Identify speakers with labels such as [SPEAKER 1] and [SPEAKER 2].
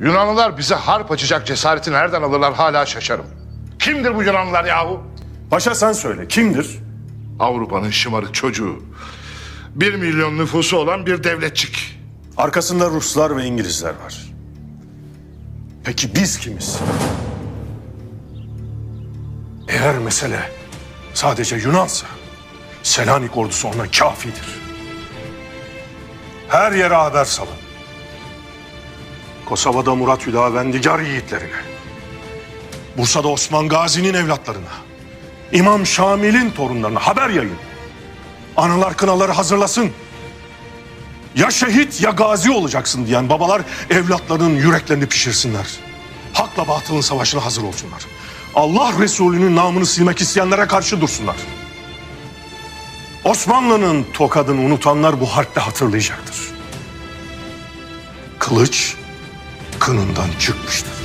[SPEAKER 1] Yunanlılar bize harp açacak cesareti nereden alırlar hala şaşarım. Kimdir bu Yunanlılar yahu?
[SPEAKER 2] Paşa sen söyle kimdir?
[SPEAKER 1] Avrupa'nın şımarık çocuğu. Bir milyon nüfusu olan bir devletçik.
[SPEAKER 2] Arkasında Ruslar ve İngilizler var. Peki biz kimiz? Eğer mesele sadece Yunansa Selanik ordusu ona kafidir. Her yere haber salın. Kosova'da Murat Hüdavendigar yiğitlerine, Bursa'da Osman Gazi'nin evlatlarına, İmam Şamil'in torunlarına haber yayın. Analar kınaları hazırlasın. Ya şehit ya gazi olacaksın diyen babalar evlatlarının yüreklerini pişirsinler. Hakla batılın savaşına hazır olsunlar. Allah Resulü'nün namını silmek isteyenlere karşı dursunlar. Osmanlı'nın tokadını unutanlar bu harpte hatırlayacaktır. Kılıç kınından çıkmıştır.